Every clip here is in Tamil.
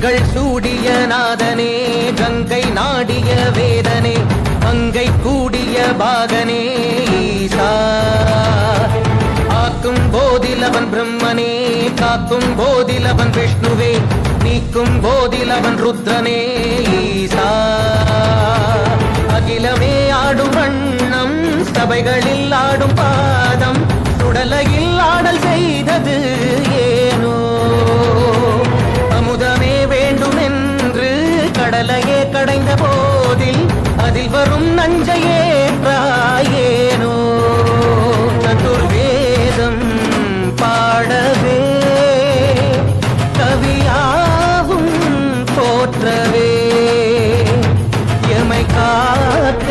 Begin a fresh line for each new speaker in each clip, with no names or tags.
கண்கள் சூடிய நாதனே கங்கை நாடிய வேதனே அங்கை கூடிய பாகனே ஈசா. ஆக்கும் போதிலவன் பிரம்மனே காக்கும் போதிலவன் விஷ்ணுவே நீக்கும் போதிலவன் ருத்ரனே ஈசா. அகிலமே ஆடும் வண்ணம் சபைகளில் ஆடும் பாதம் கடலையே கடைந்த போதில் அதில் வரும் நஞ்சையே பிராயேனோ சதுர்வேதம் பாடவே கவியாவும் போற்றவே. எமை காக்க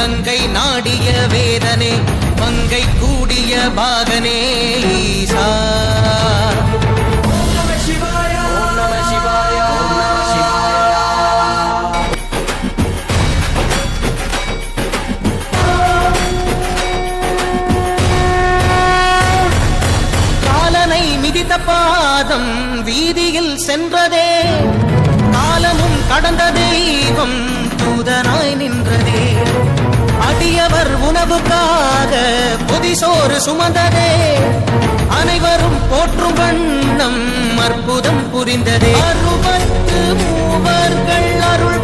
கங்கை நாடிய வேதனே மங்கை கூடிய பாகனே ஈசா. காலனை மிதித்த பாதம் வீதியில் சென்றதே காலமும் கடந்ததே போர் சுமந்ததே. அனைவரும் போற்றும் வண்ணம் அற்புதம் புரிந்ததே. அறுபத்து மூவர்கள் அருள்